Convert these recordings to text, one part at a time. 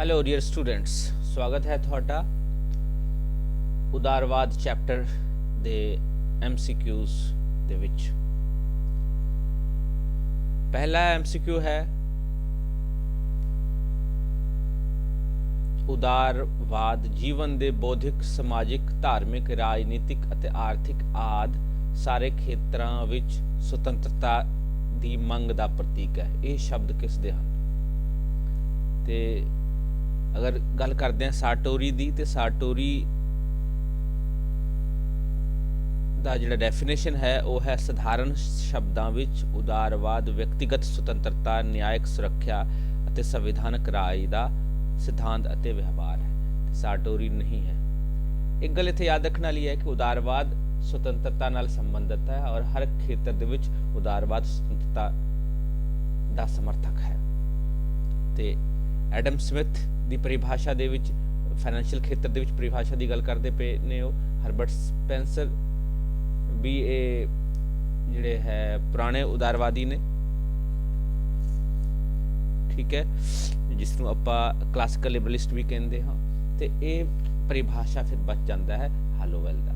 Hello dear students ਸਵਾਗਤ ਹੈ ਤੁਹਾਡਾ ਉਦਾਰਵਾਦ ਚੈਪਟਰ ਦੇ ਐਮਸੀਕਿਊਜ਼ ਦੇ ਵਿੱਚ। ਪਹਿਲਾ ਐਮਸੀਕਿਊ ਹੈ ਉਦਾਰਵਾਦ, ਜੀਵਨ ਦੇ ਬੌਧਿਕ, ਸਮਾਜਿਕ, ਧਾਰਮਿਕ, ਰਾਜਨੀਤਿਕ ਅਤੇ ਆਰਥਿਕ ਆਦ ਸਾਰੇ ਖੇਤਰਾਂ ਵਿੱਚ ਸੁਤੰਤਰਤਾ ਦੀ ਮੰਗ ਦਾ ਪ੍ਰਤੀਕ ਹੈ। ਇਹ ਸ਼ਬਦ ਕਿਸ ਦੇ ਹਨ? ਤੇ ਅਗਰ ਗੱਲ ਕਰਦੇ ਹਾਂ ਸਾਟੋਰੀ ਦੀ, ਤੇ ਸਾਟੋਰੀ ਦਾ ਜਿਹੜਾ ਡੈਫੀਨੇਸ਼ਨ ਹੈ, ਉਹ ਹੈ ਸਧਾਰਨ ਸ਼ਬਦਾਂ ਵਿੱਚ ਉਦਾਰਵਾਦ, ਵਿਅਕਤੀਗਤ ਸੁਤੰਤਰਤਾ, ਨਿਆਇਕ ਸੁਰੱਖਿਆ ਅਤੇ ਸੰਵਿਧਾਨਕ ਰਾਜ ਦਾ ਸਿਧਾਂਤ ਅਤੇ ਵਿਵਹਾਰ ਹੈ। ਸਾਟੋਰੀ ਨਹੀਂ ਹੈ। ਇੱਕ ਗੱਲ ਇੱਥੇ ਯਾਦ ਰੱਖਣ ਵਾਲੀ ਹੈ ਕਿ ਉਦਾਰਵਾਦ ਸੁਤੰਤਰਤਾ ਨਾਲ ਸੰਬੰਧਿਤ ਹੈ ਔਰ ਹਰ ਖੇਤਰ ਦੇ ਵਿੱਚ ਉਦਾਰਵਾਦ, ਸੁਤੰਤਰਤਾ ਦਾ ਸਮਰਥਕ ਹੈ। ਤੇ ਐਡਮ ਸਮਿਥ ਦੀ ਪਰਿਭਾਸ਼ਾ ਦੇ ਵਿੱਚ ਫਾਈਨੈਂਸ਼ੀਅਲ ਖੇਤਰ ਦੇ ਵਿੱਚ ਪਰਿਭਾਸ਼ਾ ਦੀ ਗੱਲ ਕਰਦੇ ਪਏ ਨੇ ਉਹ, ਹਰਬਰਟ ਸਪੈਂਸਰ ਵੀ ਇਹ ਜਿਹੜੇ ਹੈ, ਪੁਰਾਣੇ ਉਦਾਰਵਾਦੀ ਨੇ। ਠੀਕ ਹੈ? ਜਿਸ ਨੂੰ ਆਪਾਂ ਕਲਾਸਿਕਲ ਲਿਬਰਲਿਸਟ ਵੀ ਕਹਿੰਦੇ ਹਾਂ। ਤੇ ਇਹ ਪਰਿਭਾਸ਼ਾ ਫਿਰ ਬਚ ਜਾਂਦਾ ਹੈ ਹਾਲੋਵੈਲ ਦਾ।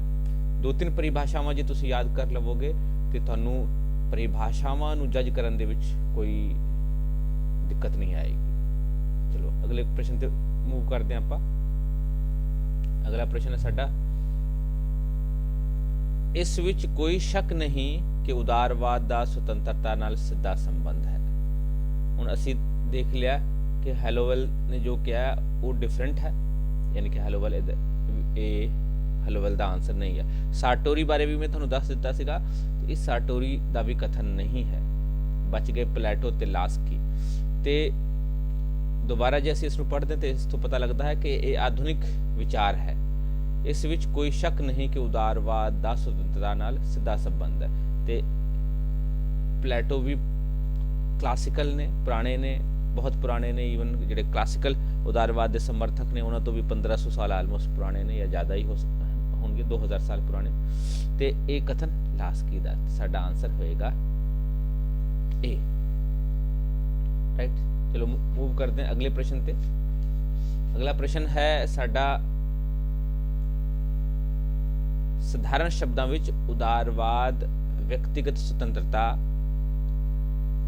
ਦੋ ਤਿੰਨ ਪਰਿਭਾਸ਼ਾਵਾਂ ਜੇ ਤੁਸੀਂ ਯਾਦ ਕਰ ਲਵੋਗੇ, ਤੇ ਤੁਹਾਨੂੰ ਪਰਿਭਾਸ਼ਾਵਾਂ ਨੂੰ ਜੱਜ ਕਰਨ ਦੇ ਵਿੱਚ ਕੋਈ ਦਿੱਕਤ ਨਹੀਂ ਆਏਗੀ। ਚਲੋ, ਅਗਲੇ ਪ੍ਰਸ਼ਨ ਤੇ ਮੂਵ ਕਰਦੇ ਆਪਾਂ। ਅਗਲਾ ਪ੍ਰਸ਼ਨ ਹੈ ਸਾਡਾ, ਇਸ ਵਿੱਚ ਕੋਈ ਸ਼ੱਕ ਨਹੀਂ ਕਿ ਉਦਾਰਵਾਦ ਦਾ ਸੁਤੰਤਰਤਾ ਨਾਲ ਸਿੱਧਾ ਸੰਬੰਧ ਹੈ। ਹੁਣ ਅਸੀਂ ਦੇਖ ਲਿਆ ਕਿ ਹੈਲੋਵੈਲ ਨੇ ਜੋ ਕਿਹਾ, ਉਹ ਡਿਫਰੈਂਟ ਹੈ। ਯਾਨੀ ਕਿ ਹੈਲੋਵੈਲ ਇਹ ਹੈਲੋਵੈਲ ਦਾ ਆਨਸਰ ਨਹੀਂ ਹੈ। ਸਾਟੋਰੀ ਬਾਰੇ ਵੀ ਮੈਂ ਤੁਹਾਨੂੰ ਦੱਸ ਦਿੱਤਾ ਸੀਗਾ, ਤੇ ਇਸ ਸਾਟੋਰੀ ਦਾ ਵੀ ਕਥਨ ਨਹੀਂ ਹੈ। ਬਚ ਗਏ ਪਲੇਟੋ ਤੇ ਲਾਸਕੀ। ਤੇ ਦੁਬਾਰਾ ਜੇ ਅਸੀਂ ਇਸ ਨੂੰ ਪੜ੍ਹਦੇ ਤੇ ਇਸ ਤੋਂ ਪਤਾ ਲੱਗਦਾ ਹੈ ਕਿ ਇਹ ਆਧੁਨਿਕ ਵਿਚਾਰ ਹੈ। ਇਸ ਵਿੱਚ ਕੋਈ ਸ਼ੱਕ ਨਹੀਂ ਕਿ ਉਦਾਰਵਾਦ ਦਾ ਸੁਤੰਤਰਤਾ ਨਾਲ ਸਿੱਧਾ ਸੰਬੰਧ ਹੈ। ਤੇ ਪਲੇਟੋ ਵੀ ਕਲਾਸਿਕਲ ਨੇ, ਪੁਰਾਣੇ ਨੇ, ਬਹੁਤ ਪੁਰਾਣੇ ਨੇ ਈਵਨ ਜਿਹੜੇ ਕਲਾਸਿਕਲ ਉਦਾਰਵਾਦ ਦੇ ਸਮਰਥਕ ਨੇ, ਉਹਨਾਂ ਤੋਂ ਵੀ 1500 ਸਾਲ ਆਲਮੋਸਟ ਪੁਰਾਣੇ ਨੇ ਜਾਂ ਜ਼ਿਆਦਾ ਹੀ ਹੋ ਹੋਣਗੇ 2000 ਸਾਲ ਪੁਰਾਣੇ। ਤੇ ਇਹ ਕਥਨ ਲਾਸਕੀ ਦਾ? ਸਾਡਾ ਆਨਸਰ ਹੋਏਗਾ ਏ ਰਾਈਟ ਚਲੋ ਮੂਵ ਕਰਦੇ ਹਾਂ ਅਗਲੇ ਪ੍ਰਸ਼ਨ ਤੇ ਅਗਲਾ ਪ੍ਰਸ਼ਨ ਹੈ ਸਾਡਾ ਸਧਾਰਨ ਸ਼ਬਦਾਂ ਵਿੱਚ ਉਦਾਰਵਾਦ ਵਿਅਕਤੀਗਤ ਸੁਤੰਤਰਤਾ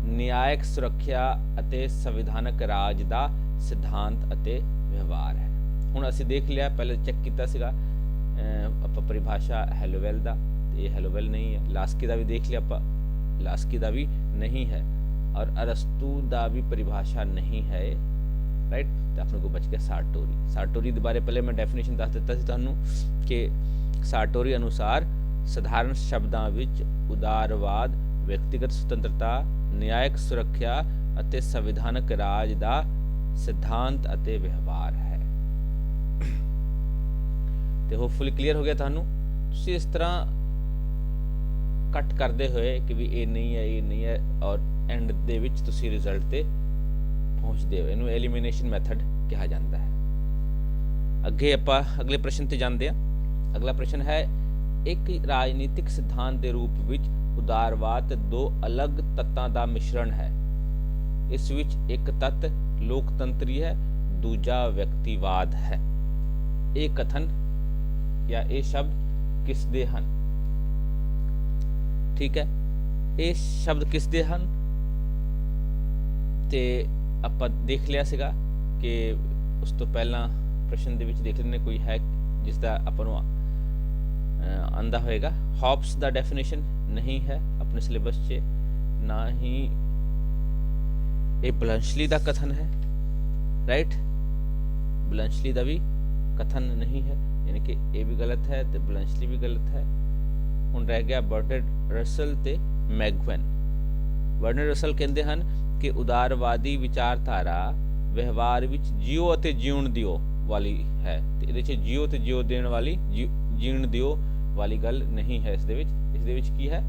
ਨਿਆਇਕ ਸੁਰੱਖਿਆ ਅਤੇ ਸੰਵਿਧਾਨਕ ਰਾਜ ਦਾ ਸਿਧਾਂਤ ਅਤੇ ਵਿਵਹਾਰ ਹੈ ਹੁਣ ਅਸੀਂ ਦੇਖ ਲਿਆ ਪਹਿਲੇ ਚੈੱਕ ਕੀਤਾ ਸੀਗਾ ਆਪਾਂ ਪਰਿਭਾਸ਼ਾ ਹੈਲੋਵੈਲ ਦਾ ਤੇ ਇਹ ਹੈਲੋਵੈਲ ਨਹੀਂ ਹੈ ਲਾਸਕੀ ਦਾ ਵੀ ਦੇਖ ਲਿਆ ਆਪਾਂ ਲਾਸਕੀ ਦਾ ਵੀ ਨਹੀਂ ਹੈ ਔਰ ਅਰਸਤੂ ਦਾ ਵੀ ਪਰਿਭਾਸ਼ਾ ਨਹੀਂ ਹੈ ਰਾਈਟ ਤੇ ਆਪਣੇ ਕੋ ਬਚ ਗਿਆ ਸਾਰਟੋਰੀ ਸਾਰਟੋਰੀ ਦੇ ਬਾਰੇ ਪਹਿਲੇ ਮੈਂ ਡੈਫੀਨੇਸ਼ਨ ਦੱਸ ਦਿੱਤਾ ਸੀ ਤੁਹਾਨੂੰ ਕਿ ਸਾਰਟੋਰੀ ਅਨੁਸਾਰ ਸਧਾਰਨ ਸ਼ਬਦਾਂ ਵਿੱਚ ਉਦਾਰਵਾਦ ਵਿਅਕਤੀਗਤ ਸੁਤੰਤਰਤਾ ਨਿਆਇਕ ਸੁਰੱਖਿਆ ਅਤੇ ਸੰਵਿਧਾਨਕ ਰਾਜ ਦਾ ਸਿਧਾਂਤ ਅਤੇ ਵਿਵਹਾਰ ਹੈ ਤੇ ਹੋਪਫੁਲੀ ਕਲੀਅਰ ਹੋ ਗਿਆ ਤੁਹਾਨੂੰ ਤੁਸੀਂ ਇਸ ਤਰ੍ਹਾਂ ਕੱਟ ਕਰਦੇ ਹੋਏ ਕਿ ਵੀ ਇਹ ਨਹੀਂ ਹੈ ਇਹ ਨਹੀਂ ਹੈ ਔਰ ਐਂਡ ਦੇ ਵਿੱਚ ਤੁਸੀਂ ਰਿਜ਼ਲਟ ਤੇ ਪਹੁੰਚਦੇ ਹੋ। ਇਹਨੂੰ ਐਲੀਮੀਨੇਸ਼ਨ ਮੈਥਡ ਕਿਹਾ ਜਾਂਦਾ ਹੈ। ਅੱਗੇ ਆਪਾਂ ਅਗਲੇ ਪ੍ਰਸ਼ਨ ਤੇ ਜਾਂਦੇ ਹਾਂ। ਅਗਲਾ ਪ੍ਰਸ਼ਨ ਹੈ, ਇੱਕ ਰਾਜਨੀਤਿਕ ਸਿਧਾਂਤ ਦੇ ਰੂਪ ਵਿੱਚ ਉਦਾਰਵਾਦ ਦੋ ਅਲੱਗ ਤੱਤਾਂ ਦਾ ਮਿਸ਼ਰਣ ਹੈ। ਇਸ ਵਿੱਚ ਇੱਕ ਤੱਤ ਲੋਕਤੰਤਰੀ ਹੈ, ਦੂਜਾ ਵਿਅਕਤੀਵਾਦ ਹੈ। ਇਹ ਕਥਨ ਜਾਂ ਇਹ ਸ਼ਬਦ ਕਿਸ ਦੇ ਹਨ? ਠੀਕ ਹੈ। ਇਹ ਸ਼ਬਦ ਕਿਸ ਦੇ ਹਨ? ਤੇ ਆਪਾਂ ਦੇਖ ਲਿਆ ਸੀਗਾ ਕਿ ਉਸ ਤੋਂ ਪਹਿਲਾਂ ਪ੍ਰਸ਼ਨ ਦੇ ਵਿੱਚ ਦੇਖ ਲੈਣੇ ਕੋਈ ਹੈ ਜਿਸ ਦਾ ਆਪਾਂ ਨੂੰ ਆਂਦਾ ਹੋਏਗਾ। ਹੌਬਸ ਦਾ ਡੈਫੀਨੇਸ਼ਨ ਨਹੀਂ ਹੈ ਆਪਣੇ ਸਿਲੇਬਸ 'ਚ, ਨਾ ਹੀ ਇਹ ਬਲੰਸ਼ਲੀ ਦਾ ਕਥਨ ਹੈ ਰਾਈਟ ਬਲੰਸ਼ਲੀ ਦਾ ਵੀ ਕਥਨ ਨਹੀਂ ਹੈ, ਯਾਨੀ ਕਿ ਇਹ ਵੀ ਗਲਤ ਹੈ ਤੇ ਬਲੰਸ਼ਲੀ ਵੀ ਗਲਤ ਹੈ। ਹੁਣ ਰਹਿ ਗਿਆ ਬਰਟਡ ਰਸਲ ਤੇ ਮੈਗਵਨ ਬਰਟਡ ਰਸਲ ਕਹਿੰਦੇ ਹਨ ਕਿ ਉਦਾਰਵਾਦੀ ਵਿਚਾਰਧਾਰਾ ਵਿਵਹਾਰ ਵਿੱਚ ਜਿਉ ਅਤੇ ਜਿਉਣ ਦਿਓ ਵਾਲੀ ਹੈ। ਤੇ ਇਹਦੇ ਵਿੱਚ ਜਿਉ ਤੇ ਜਿਉ ਦੇਣ ਵਾਲੀ ਜੀਣ ਦਿਓ ਵਾਲੀ ਗੱਲ ਨਹੀਂ ਹੈ ਇਸ ਦੇ ਵਿੱਚ। ਇਸ ਦੇ ਵਿੱਚ ਕੀ ਹੈ?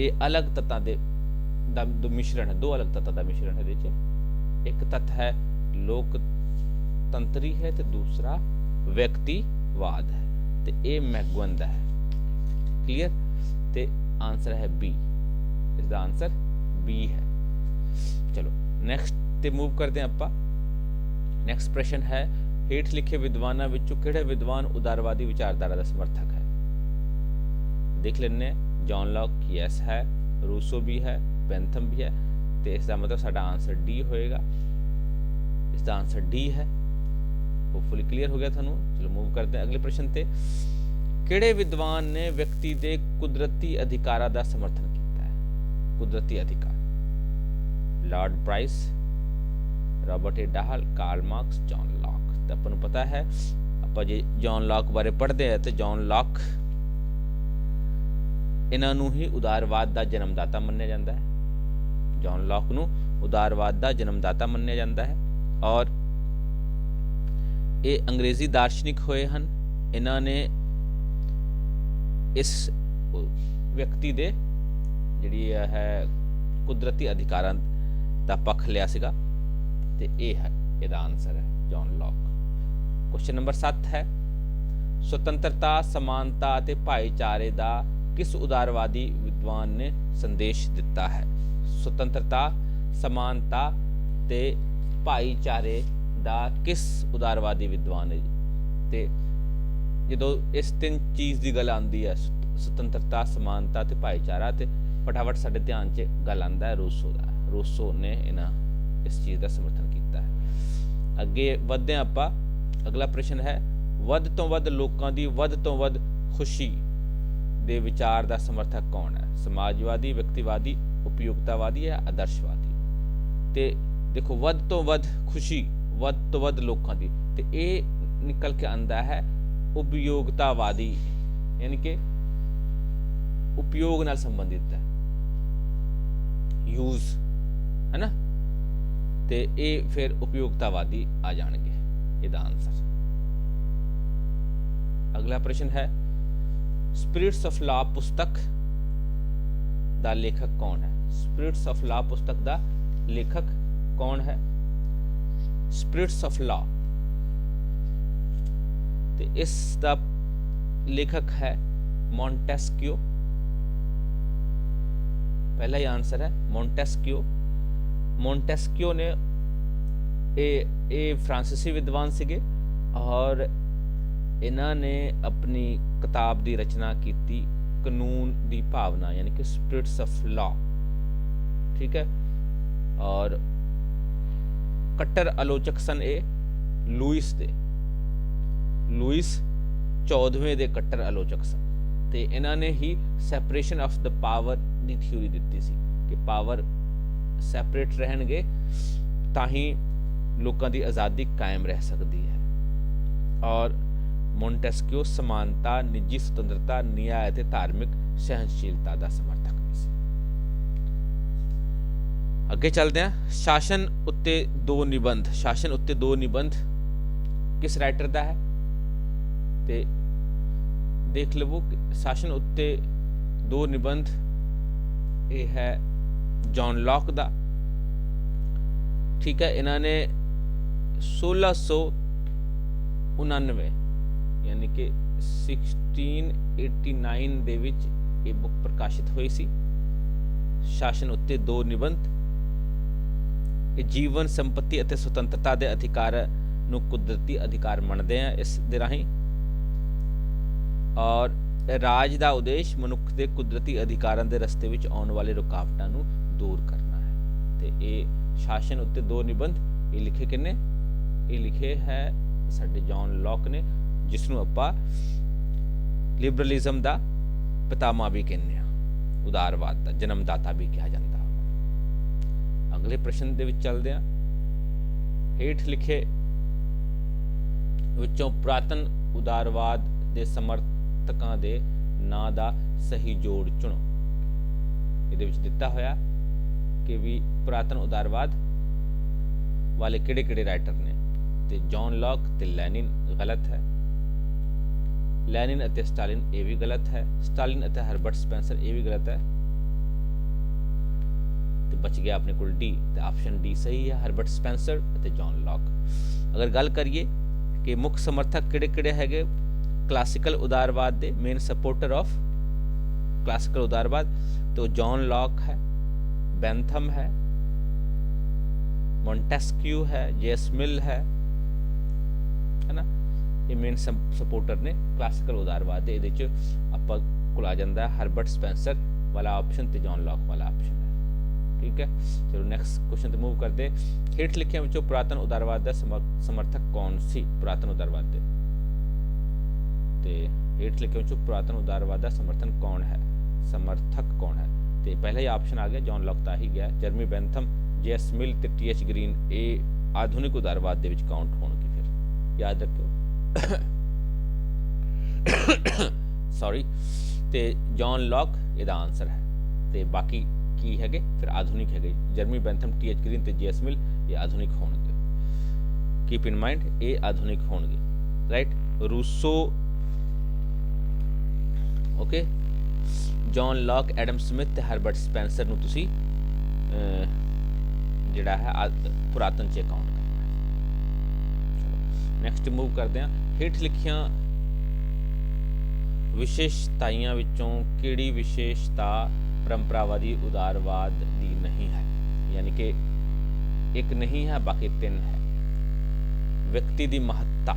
ਇਹ ਅਲੱਗ ਤੱਤਾਂ ਦੇ ਦਾ ਮਿਸ਼ਰਣ ਹੈ, ਦੋ ਅਲੱਗ ਤੱਤਾਂ ਦਾ ਮਿਸ਼ਰਣ ਹੈ ਇਹਦੇ 'ਚ। ਇੱਕ ਤੱਤ ਹੈ ਲੋਕ ਤੰਤਰੀ ਹੈ ਤੇ ਦੂਸਰਾ ਵਿਅਕਤੀਵਾਦ ਹੈ। ਤੇ ਇਹ ਮੈਗਵਨ ਦਾ ਹੈ। ਕਲੀਅਰ ਤੇ ਆਨਸਰ ਹੈ ਬੀ ਇਸ ਦਾ ਆਨਸਰ ਬੀ ਹੈ। ਚਲੋ ਨੈਕਸਟ ਤੇ ਮੂਵ ਕਰਦੇ ਹਾਂ ਆਪਾਂ ਨੈਕਸਟ ਪ੍ਰਸ਼ਨ ਹੈ ਹੇਠ ਲਿਖੇ ਵਿਦਵਾਨਾਂ ਵਿੱਚੋਂ ਕਿਹੜਾ ਵਿਦਵਾਨ ਉਦਾਰਵਾਦੀ ਵਿਚਾਰਧਾਰਾ ਦਾ ਸਮਰਥਕ ਹੈ ਦੇਖ ਲੈਂਦੇ ਜੌਨ ਲੌਕ ਯੈਸ ਹੈ ਰੂਸੋ ਵੀ ਹੈ ਬੈਂਥਮ ਵੀ ਹੈ ਤੇ ਇਸ ਦਾ ਮਤਲਬ ਸਾਡਾ ਆਨਸਰ ਡੀ ਹੋਏਗਾ ਇਸ ਦਾ ਆਨਸਰ ਡੀ ਹੈ ਹੋਪਫੁਲੀ ਕਲੀਅਰ ਹੋ ਗਿਆ ਤੁਹਾਨੂੰ ਚਲੋ ਮੂਵ ਕਰਦੇ ਹਾਂ ਅਗਲੇ ਪ੍ਰਸ਼ਨ ਤੇ ਕਿਹੜੇ ਵਿਦਵਾਨ ਨੇ ਵਿਅਕਤੀ ਦੇ ਕੁਦਰਤੀ ਅਧਿਕਾਰਾਂ ਦਾ ਸਮਰਥਨ ਕੀਤਾ ਹੈ ਕੁਦਰਤੀ ਅਧਿਕਾਰ Lord Bryce Robert A Dahl, Karl Marx, John Locke. ਤਾਂ ਆਪਾਂ ਨੂੰ ਪਤਾ ਹੈ, ਆਪਾਂ ਜੇ ਜੌਨ ਲੌਕ ਬਾਰੇ ਪੜ੍ਹਦੇ ਆ ਤੇ ਜੌਨ ਲੌਕ ਇਹਨਾਂ ਨੂੰ ਹੀ ਉਦਾਰਵਾਦ ਦਾ ਜਨਮਦਾਤਾ ਮੰਨਿਆ ਜਾਂਦਾ ਹੈ। ਜੌਨ ਲੌਕ ਨੂੰ ਉਦਾਰਵਾਦ ਦਾ ਜਨਮਦਾਤਾ ਮੰਨਿਆ ਜਾਂਦਾ ਹੈ ਔਰ ਇਹ ਅੰਗਰੇਜ਼ੀ ਦਾਰਸ਼ਨਿਕ ਹੋਏ ਹਨ। ਇਹਨਾਂ ਨੇ ਇਸ ਵਿਅਕਤੀ ਦੇ ਜਿਹੜੀ ਹੈ ਕੁਦਰਤੀ ਅਧਿਕਾਰਾਂ ਦਾ ਪੱਖ ਲਿਆ ਸੀਗਾ ਤੇ ਇਹ ਹੈ, ਇਹਦਾ ਆਨਸਰ ਹੈ ਜੌਨ ਲੌਕ ਕੁਐਸਚਨ ਨੰਬਰ 7 ਹੈ, ਸੁਤੰਤਰਤਾ, ਸਮਾਨਤਾ ਅਤੇ ਭਾਈਚਾਰੇ ਦਾ ਕਿਸ ਉਦਾਰਵਾਦੀ ਵਿਦਵਾਨ ਨੇ ਸੰਦੇਸ਼ ਦਿੱਤਾ ਹੈ? ਸੁਤੰਤਰਤਾ, ਸਮਾਨਤਾ ਤੇ ਭਾਈਚਾਰੇ ਦਾ ਕਿਸ ਉਦਾਰਵਾਦੀ ਵਿਦਵਾਨ ਨੇ? ਤੇ ਜਦੋਂ ਇਸ ਤਿੰਨ ਚੀਜ਼ ਦੀ ਗੱਲ ਆਉਂਦੀ ਹੈ ਸੁਤੰਤਰਤਾ, ਸਮਾਨਤਾ ਤੇ ਭਾਈਚਾਰਾ ਤੇ ਫਟਾਫਟ ਸਾਡੇ ਧਿਆਨ 'ਚ ਗੱਲ ਆਉਂਦਾ ਹੈ, ਰੂਸੋ ਦਾ ਰੂਸੋ ਨੇ ਇਹਨਾਂ, ਇਸ ਚੀਜ਼ ਦਾ ਸਮਰਥਨ ਕੀਤਾ ਹੈ। ਅੱਗੇ ਵਧਦੇ ਹਾਂ ਆਪਾਂ। ਅਗਲਾ ਪ੍ਰਸ਼ਨ ਹੈ, ਵੱਧ ਤੋਂ ਵੱਧ ਲੋਕਾਂ ਦੀ, ਵੱਧ ਤੋਂ ਵੱਧ ਖੁਸ਼ੀ ਦੇ ਵਿਚਾਰ ਦਾ ਸਮਰਥਕ ਕੌਣ ਹੈ? ਸਮਾਜਵਾਦੀ, ਵਿਅਕਤੀਵਾਦੀ, ਉਪਯੋਗਤਾਵਾਦੀ ਜਾਂ ਆਦਰਸ਼ਵਾਦੀ? ਤੇ ਦੇਖੋ, ਵੱਧ ਤੋਂ ਵੱਧ ਖੁਸ਼ੀ, ਵੱਧ ਤੋਂ ਵੱਧ ਲੋਕਾਂ ਦੀ। ਤੇ ਇਹ ਨਿਕਲ ਕੇ ਆਂਦਾ ਹੈ ਉਪਯੋਗਤਾਵਾਦੀ, ਯਾਨੀ ਕਿ ਉਪਯੋਗ ਨਾਲ ਸੰਬੰਧਿਤ ਹੈ। ਯੂਜ਼ ਹੈ ਤੇ ਇਹ ਫਿਰ ਉਪਯੋਗਤਾਵਾਦੀ ਆ ਜਾਣਗੇ। ਇਹਦਾ ਆਨਸਰ ਅਗਲਾ ਪ੍ਰਸ਼ਨ ਹੈ ਸਪਿਰਿਟਸ ਆਫ ਲਾ ਪੁਸਤਕ ਦਾ ਲੇਖਕ ਕੌਣ ਹੈ? ਸਪਿਰਿਟਸ ਆਫ ਲਾ ਪੁਸਤਕ ਦਾ ਲੇਖਕ ਕੌਣ ਹੈ? ਸਪਿਰਿਟਸ ਆਫ ਲਾ ਤੇ ਇਸ ਦਾ ਲੇਖਕ ਹੈ ਮੌਂਟੈਸਕਿਓ ਪਹਿਲਾ ਹੀ ਆਨਸਰ ਹੈ ਮੌਂਟੈਸਕਿਓ ਮੌਂਟੈਸਕਿਓ ਨੇ ਇਹ ਇਹ ਫ੍ਰਾਂਸੀਸੀ ਵਿਦਵਾਨ ਸੀਗੇ ਔਰ ਇਹਨਾਂ ਨੇ ਆਪਣੀ ਕਿਤਾਬ ਦੀ ਰਚਨਾ ਕੀਤੀ ਕਾਨੂੰਨ ਦੀ ਭਾਵਨਾ, ਯਾਨੀ ਕਿ ਸਪਿਰਿਟਸ ਆਫ ਲਾ ਠੀਕ ਹੈ? ਔਰ ਕੱਟਰ ਆਲੋਚਕ ਸਨ ਇਹ, ਲੂਇਸ ਦੇ। ਲੂਇਸ 14ਵੇਂ ਦੇ ਕੱਟਰ ਆਲੋਚਕ ਸਨ। ਤੇ ਇਹਨਾਂ ਨੇ ਹੀ ਸੈਪਰੇਸ਼ਨ ਆਫ ਦ ਪਾਵਰ ਦੀ ਥਿਊਰੀ ਦਿੱਤੀ ਸੀ ਕਿ ਪਾਵਰ ਸੈਪਰੇਟ ਰਹਿਣਗੇ ਤਾਂ ਹੀ ਲੋਕਾਂ ਦੀ ਆਜ਼ਾਦੀ ਕਾਇਮ ਰਹਿ ਸਕਦੀ ਹੈ। ਔਰ ਮੌਂਟੈਸਕਿਓ ਸਮਾਨਤਾ, ਨਿੱਜੀ ਸੁਤੰਤਰਤਾ, ਨਿਆਂ ਅਤੇ ਧਾਰਮਿਕ ਸਹਿਨਸ਼ੀਲਤਾ ਦਾ ਸਮਰਥਕ ਵੀ ਸੀ। ਅੱਗੇ ਚੱਲਦੇ ਹਾਂ। ਸ਼ਾਸਨ ਉੱਤੇ ਦੋ ਨਿਬੰਧ, ਸ਼ਾਸਨ ਉੱਤੇ ਦੋ ਨਿਬੰਧ ਕਿਸ ਰਾਈਟਰ ਦਾ ਹੈ? ਤੇ ਦੇਖ ਲਵੋ ਸ਼ਾਸਨ ਉੱਤੇ ਦੋ ਨਿਬੰਧ, ਇਹ ਹੈ ਜੌਨ ਲੌਕ ਦਾ। ਠੀਕ ਹੈ, ਇਹਨਾਂ ਨੇ 1699 ਯਾਨੀ ਕਿ 1689 ਦੇ ਵਿੱਚ ਇਹ ਬੁੱਕ ਪ੍ਰਕਾਸ਼ਿਤ ਹੋਈ ਸੀ। ਸ਼ਾਸਨ ਉੱਤੇ ਦੋ ਨਿਬੰਧ, ਇਹ ਜੀਵਨ, ਸੰਪਤੀ ਅਤੇ ਸੁਤੰਤਰਤਾ ਦੇ ਅਧਿਕਾਰ ਨੂੰ ਕੁਦਰਤੀ ਅਧਿਕਾਰ ਮੰਨਦੇ ਆ ਇਸ ਦੇ ਰਾਹੀਂ। ਔਰ ਰਾਜ ਦਾ ਉਦੇਸ਼ ਮਨੁੱਖ ਦੇ ਕੁਦਰਤੀ ਅਧਿਕਾਰਾਂ ਦੇ ਰਸਤੇ ਵਿੱਚ ਆਉਣ ਵਾਲੇ ਰੁਕਾਵਟਾਂ ਨੂੰ ਦੂਰ ਕਰਨਾ ਹੈ। ਤੇ ਇਹ ਸ਼ਾਸਨ ਉੱਤੇ ਦੋ ਨਿਬੰਧ, ਇਹ ਲਿਖੇ ਕਿੰਨੇ? ਇਹ ਲਿਖੇ ਹੈ ਸਾਡੇ ਜੌਨ ਲੌਕ ਨੇ ਜਿਸ ਨੂੰ ਆਪਾਂ ਲਿਬਰਲਿਜ਼ਮ ਦਾ ਪਿਤਾਮਾ ਵੀ ਕਹਿੰਦੇ ਆ ਉਦਾਰਵਾਦ ਦਾ, ਜਨਮਦਾਤਾ ਵੀ ਕਿਹਾ ਜਾਂਦਾ। ਅਗਲੇ ਪ੍ਰਸ਼ਨ ਦੇ ਵਿੱਚ ਚੱਲਦੇ ਆ ਹੇਠ ਲਿਖੇ ਵਿੱਚੋਂ ਪੁਰਾਤਨ ਉਦਾਰਵਾਦ ਦੇ ਸਮਰਥਕਾਂ ਦੇ ਨਾਂ ਦਾ ਸਹੀ ਜੋੜ ਚੁਣੋ। ਇਹਦੇ ਵਿੱਚ ਦਿੱਤਾ ਹੋਇਆ ਕਿ ਵੀ ਪੁਰਾਤਨ ਉਦਾਰਵਾਦ ਵਾਲੇ ਕਿਹੜੇ-ਕਿਹੜੇ ਰਾਈਟਰ ਨੇ ਤੇ ਜੌਨ ਲੌਕ ਤੇ ਲੈਨਿਨ ਗਲਤ ਹੈ ਲੈਨਿਨ ਅਤੇ ਸਟਾਲਿਨ ਇਹ ਵੀ ਗਲਤ ਹੈ ਸਟਾਲਿਨ ਅਤੇ ਹਰਬਰਟ ਸਪੈਂਸਰ ਇਹ ਵੀ ਗਲਤ ਹੈ ਤੇ ਬਚ ਗਿਆ ਆਪਣੇ ਕੋਲ ਡੀ ਤੇ ਆਪਸ਼ਨ ਡੀ ਸਹੀ ਹੈ ਹਰਬਰਟ ਸਪੈਂਸਰ ਅਤੇ ਜੌਨ ਲੌਕ ਅਗਰ ਗੱਲ ਕਰੀਏ ਕਿ ਮੁੱਖ ਸਮਰਥਕ ਕਿਹੜੇ-ਕਿਹੜੇ ਹੈਗੇ ਕਲਾਸਿਕਲ ਉਦਾਰਵਾਦ ਦੇ ਮੇਨ ਸਪੋਰਟਰ ਆਫ ਕਲਾਸਿਕਲ ਉਦਾਰਵਾਦ ਤੇ ਜੌਨ ਲੌਕ ਹੈ ਬੈਂਥਮ ਹੈ ਮੌਂਟੈਸਕਿਊ ਹੈ ਜੇਸ ਮਿਲ ਹੈ ਹੈ ਇਹ ਮੇਨ ਸਪੋਰਟਰ ਨੇ ਕਲਾਸੀਕਲ ਉਦਾਰਵਾਦ ਦੇ ਇਹਦੇ ਚ ਆਪਾਂ ਕੋਲ ਆ ਜਾਂਦਾ ਹੈ ਹਰਬਰਟ ਸਪੈਂਸਰ ਵਾਲਾ ਆਪਸ਼ਨ ਤੇ ਜੌਨ ਲੌਕ ਵਾਲਾ ਆਪਸ਼ਨ ਹੈ ਠੀਕ ਹੈ ਚਲੋ ਨੈਕਸਟ ਕੁਐਸਚਨ ਤੇ ਮੂਵ ਕਰਦੇ ਹੇਠ ਲਿਖਿਆਂ ਵਿੱਚੋਂ ਪੁਰਾਤਨ ਉਦਾਰਵਾਦ ਦਾ ਸਮਰ- ਸਮਰਥਕ ਕੌਣ ਸੀ ਪੁਰਾਤਨ ਉਦਾਰਵਾਦ ਦੇ ਤੇ ਹੇਠ ਲਿਖੇ ਵਿੱਚੋਂ ਪੁਰਾਤਨ ਉਦਾਰਵਾਦ ਦਾ ਸਮਰਥਨ ਕੌਣ ਹੈ ਸਮਰਥਕ ਕੌਣ ਹੈ ਤੇ ਪਹਿਲਾ ਹੀ ਆਪਸ਼ਨ ਆ ਗਿਆ ਜੌਨ ਲੌਕ ਤਾਂ ਹੀ ਗਿਆ। ਜਰਮੀ ਬੈਂਥਮ ਜੇਐਸ ਮਿਲ ਤੇ ਟੀਐਚ ਗ੍ਰੀਨ ਇਹ ਆਧੁਨਿਕ ਉਦਾਰਵਾਦ ਦੇ ਵਿੱਚ ਕਾਊਂਟ ਹੋਣਗੇ ਫਿਰ। ਯਾਦ ਰੱਖਿਓ। ਸੌਰੀ ਤੇ ਜੌਨ ਲੌਕ ਇਹਦਾ ਆਨਸਰ ਹੈ। ਤੇ ਬਾਕੀ ਕੀ ਹੈਗੇ? ਫਿਰ ਆਧੁਨਿਕ ਹੈਗੇ। ਜਰਮੀ ਬੈਂਥਮ ਟੀਐਚ ਗ੍ਰੀਨ ਤੇ ਜੇਐਸ ਮਿਲ ਇਹ ਆਧੁਨਿਕ ਹੋਣਗੇ। ਕੀਪ ਇਨ ਮਾਈਂਡ ਇਹ ਆਧੁਨਿਕ ਹੋਣਗੇ। Right Rousseau okay John Locke Adam Smith ਤੇ ਹਰਬਰਟ ਸਪੈਂਸਰ ਨੂੰ ਤੁਸੀਂ ਜਿਹੜਾ ਹੈ ਪੁਰਾਤਨ ਚ ਕਾਊਂਟ ਕਰਨਾ ਹੈ। ਨੈਕਸਟ ਮੂਵ ਕਰਦੇ ਹਾਂ। ਹੇਠ ਲਿਖੀਆਂ ਵਿਸ਼ੇਸ਼ਤਾਈਆਂ ਵਿੱਚੋਂ ਕਿਹੜੀ ਵਿਸ਼ੇਸ਼ਤਾ ਪਰੰਪਰਾਵਾਦੀ ਉਦਾਰਵਾਦ ਦੀ ਨਹੀਂ ਹੈ? ਯਾਨੀ ਕਿ ਇੱਕ ਨਹੀਂ ਹੈ, ਬਾਕੀ ਤਿੰਨ ਹੈ। ਵਿਅਕਤੀ ਦੀ ਮਹੱਤਤਾ।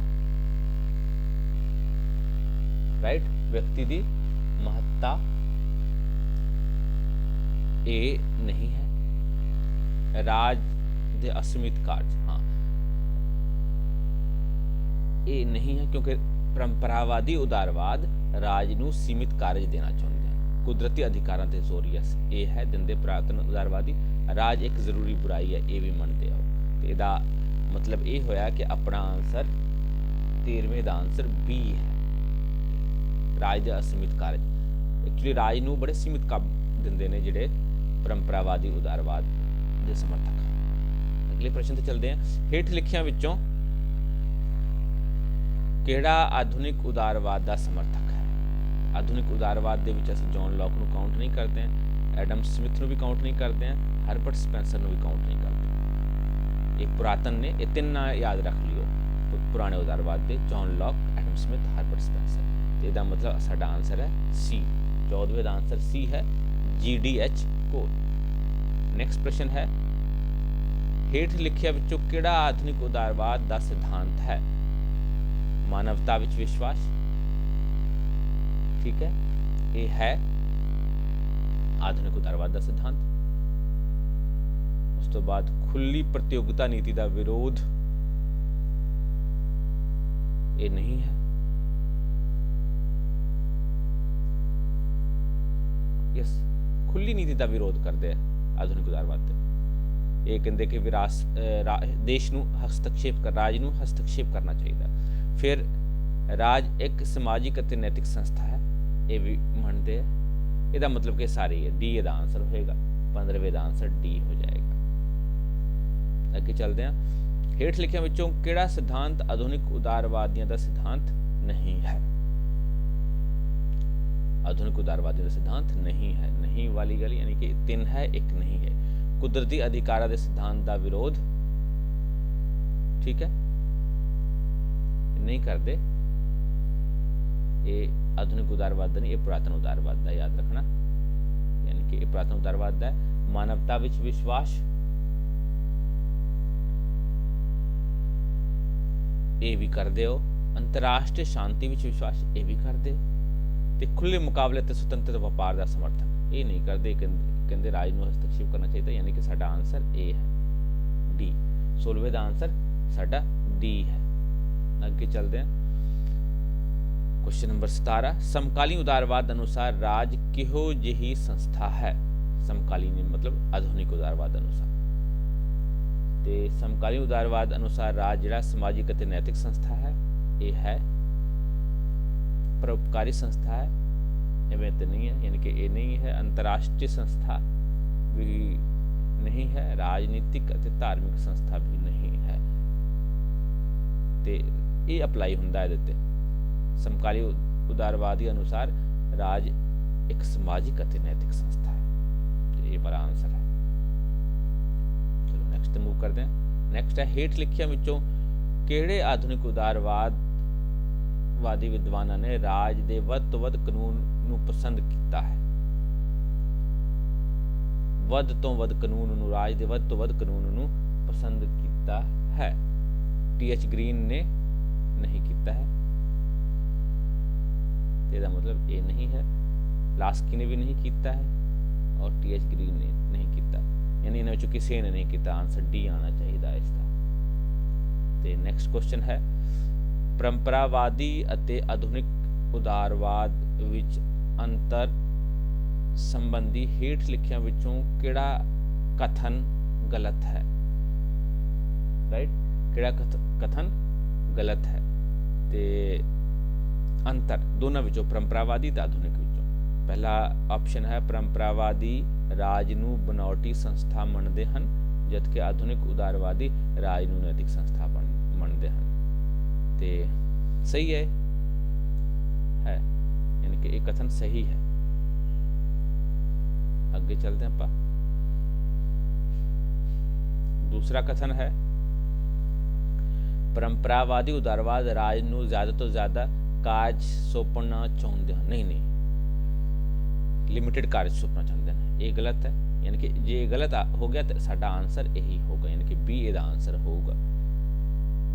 ਰਾਈਟ ਵਿਅਕਤੀ ਦੀ ਮਹੱਤਤਾ ਇਹ ਨਹੀਂ ਹੈ। ਰਾਜ ਦੇ ਅਸੀਮਿਤ ਕਾਰਜ, ਹਾਂ। ਇਹ ਨਹੀਂ ਹੈ ਕਿਉਂਕਿ ਪਰੰਪਰਾਵਾਦੀ ਉਦਾਰਵਾਦ ਰਾਜ ਨੂੰ ਸੀਮਿਤ ਕਾਰਜ ਦੇਣਾ ਚਾਹੁੰਦੇ ਹਨ। ਕੁਦਰਤੀ ਅਧਿਕਾਰਾਂ ਤੇ ਜ਼ੋਰ ਇਹ ਹੈ ਦਿੰਦੇ ਪੁਰਾਤਨ ਉਦਾਰਵਾਦੀ। ਰਾਜ ਇੱਕ ਜ਼ਰੂਰੀ ਬੁਰਾਈ ਹੈ, ਇਹ ਵੀ ਮੰਨਦੇ ਆ ਤੇ ਇਹਦਾ ਮਤਲਬ ਇਹ ਹੋਇਆ ਕਿ ਆਪਣਾ ਆਨਸਰ 13ਵੇਂ ਦਾ ਆਨਸਰ B ਹੈ। ਰਾਜ ਦੇ ਅਸੀਮਿਤ ਕਾਰਜ। ਐਕਚੁਅਲੀ ਰਾਜ ਨੂੰ ਬੜੇ ਸੀਮਿਤ ਕੰਮ ਦਿੰਦੇ ਨੇ ਜਿਹੜੇ ਪਰੰਪਰਾਵਾਦੀ ਉਦਾਰਵਾਦ ਦੇ ਸਮਰਥਕ। ਅਗਲੇ ਪ੍ਰਸ਼ਨ ਤੇ ਚੱਲਦੇ ਹਾਂ। ਹੇਠ ਲਿਖਿਆਂ ਵਿੱਚੋਂ ਕਿਹੜਾ ਆਧੁਨਿਕ ਉਦਾਰਵਾਦ ਦਾ ਸਮਰਥਕ ਹੈ? ਆਧੁਨਿਕ ਉਦਾਰਵਾਦ ਦੇ ਵਿੱਚ ਅਸੀਂ ਜੌਨ ਲੌਕ ਨੂੰ ਕਾਊਂਟ ਨਹੀਂ ਕਰਦੇ ਹਾਂ ਐਡਮ ਸਮਿਥ ਨੂੰ ਵੀ ਕਾਊਂਟ ਨਹੀਂ ਕਰਦੇ ਹਾਂ ਹਰਬਰਟ ਸਪੈਂਸਰ ਨੂੰ ਵੀ ਕਾਊਂਟ ਨਹੀਂ ਕਰਦੇ। ਇਹ ਪੁਰਾਤਨ ਨੇ, ਇਹ ਤਿੰਨ ਨਾਂ ਯਾਦ ਰੱਖ ਲਿਓ। ਪੁਰਾਣੇ ਉਦਾਰਵਾਦ ਦੇ, John Locke, Adam Smith, Herbert Spencer. ਤੇ ਇਹਦਾ ਮਤਲਬ ਸਾਡਾ ਆਨਸਰ ਹੈ ਸੀ 14ਵੇਂ ਦਾ ਆਨਸਰ ਸੀ ਹੈ ਜੀ ਡੀ GDH ਕੋਡ ਨੈਕਸਟ ਪ੍ਰਸ਼ਨ ਹੈ। ਹੇਠ ਲਿਖਿਆ ਵਿੱਚੋਂ ਕਿਹੜਾ ਆਧੁਨਿਕ ਉਦਾਰਵਾਦ ਦਾ ਸਿਧਾਂਤ ਹੈ? ਮਾਨਵਤਾ ਵਿੱਚ ਵਿਸ਼ਵਾਸ। ਠੀਕ ਹੈ। ਇਹ ਹੈ ਆਧੁਨਿਕ ਉਦਾਰਵਾਦ ਦਾ ਸਿਧਾਂਤ। ਉਸ ਤੋਂ ਬਾਅਦ ਖੁੱਲੀ ਪ੍ਰਤੀਯੋਗਤਾ ਨੀਤੀ ਦਾ ਵਿਰੋਧ। ਇਹ ਨਹੀਂ ਹੈ। ਯਸ ਖੁੱਲੀ ਨੀਤੀ ਦਾ ਵਿਰੋਧ ਕਰਦੇ ਆ ਆਧੁਨਿਕ ਉਦਾਰਵਾਦ ਤੇ। ਇਹ ਕਹਿੰਦੇ ਕਿ ਵਿਰਾਸ ਦੇਸ਼ ਨੂੰ ਹਸਤਕਸ਼ੇਪ ਕਰ, ਰਾਜ ਨੂੰ ਹਸਤਕਸ਼ੇਪ ਕਰਨਾ ਚਾਹੀਦਾ। ਫਿਰ ਰਾਜ ਇੱਕ ਸਮਾਜਿਕ ਅਤੇ ਨੈਤਿਕ ਸੰਸਥਾ ਹੈ, ਇਹ ਵੀ ਮੰਨਦੇ ਆ। ਇਹਦਾ ਮਤਲਬ ਕਿ ਸਾਰੇ ਹੀ ਹੈ ਡੀ ਇਹਦਾ ਆਨਸਰ ਹੋਏਗਾ। 15ਵੇਂ ਦਾ ਆਨਸਰ ਡੀ ਹੋ ਜਾਏਗਾ। ਅੱਗੇ ਚੱਲਦੇ ਹਾਂ। ਹੇਠ ਲਿਖਿਆਂ ਵਿੱਚੋਂ ਕਿਹੜਾ ਸਿਧਾਂਤ ਆਧੁਨਿਕ ਉਦਾਰਵਾਦੀਆਂ ਦਾ ਸਿਧਾਂਤ ਨਹੀਂ ਹੈ? ਆਧੁਨਿਕ ਉਦਾਰਵਾਦੀ ਦਾ ਸਿਧਾਂਤ ਨਹੀਂ ਹੈ, ਨਹੀਂ ਵਾਲੀ ਗੱਲ ਯਾਨੀ ਕਿ ਤਿੰਨ ਹੈ, ਇੱਕ ਨਹੀਂ ਹੈ। ਕੁਦਰਤੀ ਅਧਿਕਾਰਾਂ ਦੇ ਸਿਧਾਂਤ ਦਾ ਵਿਰੋਧ ਠੀਕ ਹੈ? ਨਹੀਂ ਕਰਦੇ। ਇਹ ਆਧੁਨਿਕ ਉਦਾਰਵਾਦ ਦਾ ਨਹੀਂ, ਇਹ ਪੁਰਾਤਨ ਉਦਾਰਵਾਦ ਦਾ ਯਾਦ ਰੱਖਣਾ। ਯਾਨੀ ਕਿ ਇਹ ਪੁਰਾਤਨ ਉਦਾਰਵਾਦ ਦਾ ਮਾਨਵਤਾ ਵਿੱਚ ਵਿਸ਼ਵਾਸ। ਇਹ ਵੀ ਕਰਦੇ ਹੋ। ਅੰਤਰਰਾਸ਼ਟਰੀ ਸ਼ਾਂਤੀ ਵਿੱਚ ਵਿਸ਼ਵਾਸ, ਇਹ ਵੀ ਕਰਦੇ ਤੇ ਖੁੱਲੇ ਮੁਕਾਬਲੇ ਤੇ ਸੁਤੰਤਰ ਵਪਾਰ ਦਾ ਸਮਰਥਨ। ਇਹ ਨਹੀਂ ਕਰਦੇ ਕਹਿੰਦੇ ਰਾਜ ਨੂੰ ਹਸਤਕਸ਼ੇਪ ਕਰਨਾ ਚਾਹੀਦਾ, ਯਾਨੀ ਕਿ ਸਾਡਾ ਆਨਸਰ A ਹੈ ਡੀ 16ਵੇਂ ਦਾ ਆਨਸਰ ਸਾਡਾ ਡੀ ਹੈ। ਅੱਗੇ ਚੱਲਦੇ ਹਾਂ। ਕੁਐਸਚਨ ਨੰਬਰ 17 ਸਮਕਾਲੀ ਉਦਾਰਵਾਦ ਅਨੁਸਾਰ ਰਾਜ ਕਿਹੋ ਜਿਹੀ ਸੰਸਥਾ ਹੈ? ਸਮਕਾਲੀ ਨੇ ਮਤਲਬ ਆਧੁਨਿਕ ਉਦਾਰਵਾਦ ਅਨੁਸਾਰ। ਤੇ ਸਮਕਾਲੀ ਉਦਾਰਵਾਦ ਅਨੁਸਾਰ ਰਾਜ ਜਿਹੜਾ ਸਮਾਜਿਕ ਅਤੇ ਨੈਤਿਕ ਸੰਸਥਾ ਹੈ, ਇਹ ਹੈ ਪਰਉਪਕਾਰੀ ਸੰਸਥਾ ਹੈ ਐਵੇਂ ਤੇ ਨਹੀਂ ਹੈ ਯਾਨੀ ਕਿ ਇਹ ਨਹੀਂ ਹੈ ਅੰਤਰਰਾਸ਼ਟਰੀ ਸੰਸਥਾ ਵੀ ਨਹੀਂ ਹੈ ਰਾਜਨੀਤਿਕ ਅਤੇ ਧਾਰਮਿਕ ਸੰਸਥਾ ਵੀ ਨਹੀਂ ਹੈ ਤੇ ਇਹ ਅਪਲਾਈ ਹੁੰਦਾ ਇਹਦੇ ਤੇ ਸਮਕਾਲੀ ਉ- ਉਦਾਰਵਾਦੀ ਅਨੁਸਾਰ ਰਾਜ ਇੱਕ ਸਮਾਜਿਕ ਅਤੇ ਨੈਤਿਕ ਸੰਸਥਾ ਹੈ ਤੇ ਇਹ ਬੜਾ ਆਨਸਰ ਹੈ ਚਲੋ ਨੈਕਸਟ ਮੂਵ ਕਰਦੇ ਹਾਂ ਨੈਕਸਟ ਹੈ ਹੇਠ ਲਿਖਿਆਂ ਵਿੱਚੋਂ ਕਿਹੜੇ ਆਧੁਨਿਕ ਉਦਾਰਵਾਦ ਵਾਦੀ ਵਿਦਵਾਨਾਂ ਨੇ ਰਾਜ ਦੇ ਵੱਧ ਤੋਂ ਵੱਧ ਕਾਨੂੰਨ ਨੂੰ ਪਸੰਦ ਕੀਤਾ ਹੈ। ਵੱਧ ਤੋਂ ਵੱਧ ਕਾਨੂੰਨ ਨੂੰ, ਰਾਜ ਦੇ ਵੱਧ ਤੋਂ ਵੱਧ ਕਾਨੂੰਨ ਨੂੰ ਪਸੰਦ ਕੀਤਾ ਹੈ। ਟੀ ਐਚ ਗ੍ਰੀਨ ਨੇ ਨਹੀਂ ਕੀਤਾ ਹੈ। ਇਹਦਾ ਮਤਲਬ ਇਹ ਨਹੀਂ ਹੈ। ਲਾਸਕੀ ਨੇ ਵੀ ਨਹੀਂ ਕੀਤਾ ਹੈ ਔਰ ਟੀ ਐਚ ਗ੍ਰੀਨ ਨੇ ਨਹੀਂ ਕੀਤਾ। ਯਾਨੀ ਇਹਨਾਂ ਵਿੱਚੋਂ ਕਿਸੇ ਨੇ ਨਹੀਂ ਕੀਤਾ। ਆਨਸਰ ਡੀ ਆਣਾ ਚਾਹੀਦਾ ਇਸ ਦਾ। ਤੇ ਨੈਕਸਟ ਕੁਐਸਚਨ ਹੈ ਪਰੰਪਰਾਵਾਦੀ ਅਤੇ ਆਧੁਨਿਕ ਉਦਾਰਵਾਦ ਵਿੱਚ ਅੰਤਰ ਸੰਬੰਧੀ ਹੇਠ ਲਿਖਿਆਂ ਵਿੱਚੋਂ ਕਿਹੜਾ ਕਥਨ ਗਲਤ ਹੈ? ਰਾਈਟ ਕਿਹੜਾ ਕਥਨ ਗਲਤ ਹੈ? ਤੇ ਅੰਤਰ, ਦੋਨਾਂ ਵਿੱਚੋਂ, ਪਰੰਪਰਾਵਾਦੀ ਤੇ ਆਧੁਨਿਕ ਵਿੱਚੋਂ। ਪਹਿਲਾ ਆਪਸ਼ਨ ਹੈ, ਪਰੰਪਰਾਵਾਦੀ ਰਾਜ ਨੂੰ ਬਨਾਵਟੀ ਸੰਸਥਾ ਮੰਨਦੇ ਹਨ, ਜਦਕਿ ਆਧੁਨਿਕ ਉਦਾਰਵਾਦੀ ਰਾਜ ਨੂੰ ਨੈਤਿਕ ਸੰਸਥਾ ਤੇ ਸਹੀ ਹੈ ਹੈ। ਯਾਨੀ ਕਿ ਇਹ ਕਥਨ ਸਹੀ ਹੈ। ਅੱਗੇ ਚੱਲਦੇ ਆਪਾਂ। ਦੂਸਰਾ ਕਥਨ ਹੈ, ਪਰੰਪਰਾਵਾਦੀ ਉਦਾਰਵਾਦ ਰਾਜ ਨੂੰ ਜ਼ਿਆਦਾ ਤੋਂ ਜ਼ਿਆਦਾ ਕਾਰਜ ਸੌਂਪਣਾ ਚਾਹੁੰਦੇ ਹਨ। ਨਹੀਂ ਨਹੀਂ। ਲਿਮਿਟਿਡ ਕਾਰਜ ਸੌਂਪਣਾ ਚਾਹੁੰਦੇ ਨੇ ਇਹ ਗਲਤ ਹੈ। ਯਾਨੀ ਕਿ ਜੇ ਗਲਤ ਹੋ ਗਿਆ ਤਾਂ ਸਾਡਾ ਆਨਸਰ ਇਹੀ ਹੋਗਾ ਯਾਨੀ ਕਿ ਬੀ ਇਹਦਾ ਆਨਸਰ ਹੋਊਗਾ।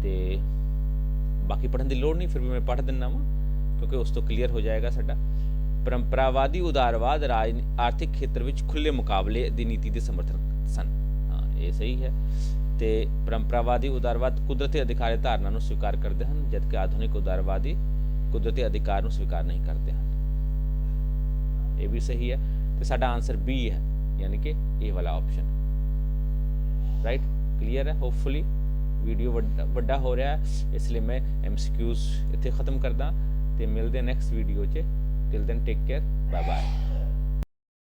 ਤੇ ਬਾਕੀ ਪੜਨ ਦੀ ਲੋੜ ਨਹੀਂ, ਫਿਰ ਵੀ ਮੈਂ ਪੜ੍ਹ ਦਿੰਦਾ ਵਾਂ, ਕਿਉਂਕਿ ਉਸ ਤੋਂ ਕਲੀਅਰ ਹੋ ਜਾਏਗਾ ਸਾਡਾ। ਪਰੰਪਰਾਵਾਦੀ ਉਦਾਰਵਾਦ ਰਾਜ, ਆਰਥਿਕ ਖੇਤਰ ਵਿੱਚ ਖੁੱਲੇ ਮੁਕਾਬਲੇ ਦੀ ਨੀਤੀ ਦੇ ਸਮਰਥਨ ਸਨ। ਹਾਂ, ਇਹ ਸਹੀ ਹੈ। ਤੇ ਪਰੰਪਰਾਵਾਦੀ ਉਦਾਰਵਾਦ ਕੁਦਰਤੀ ਅਧਿਕਾਰ ਧਾਰਨਾ ਨੂੰ ਸਵੀਕਾਰ ਕਰਦੇ ਹਨ, ਜਦਕਿ ਆਧੁਨਿਕ ਉਦਾਰਵਾਦੀ ਕੁਦਰਤੀ ਅਧਿਕਾਰ ਨੂੰ ਸਵੀਕਾਰ ਨਹੀਂ ਕਰਦੇ ਹਨ। ਇਹ ਵੀ ਸਹੀ ਹੈ। ਤੇ ਸਾਡਾ ਆਨਸਰ ਬੀ ਹੈ, ਯਾਨੀ ਕਿ ਇਹ ਵਾਲਾ ਆਪਸ਼ਨ ਰਾਈਟ ਕਲੀਅਰ ਹੈ? ਹੋਪਫੁਲੀ ਵੀਡੀਓ ਵੱਡਾ ਹੋ ਰਿਹਾ ਇਸ ਲਈ ਮੈਂ ਐਮਸੀਕਿਊਜ਼ ਇੱਥੇ ਖਤਮ ਕਰਦਾ। ਤੇ ਮਿਲਦੇ ਨੈਕਸਟ ਵੀਡੀਓ 'ਚ। Till then take care bye bye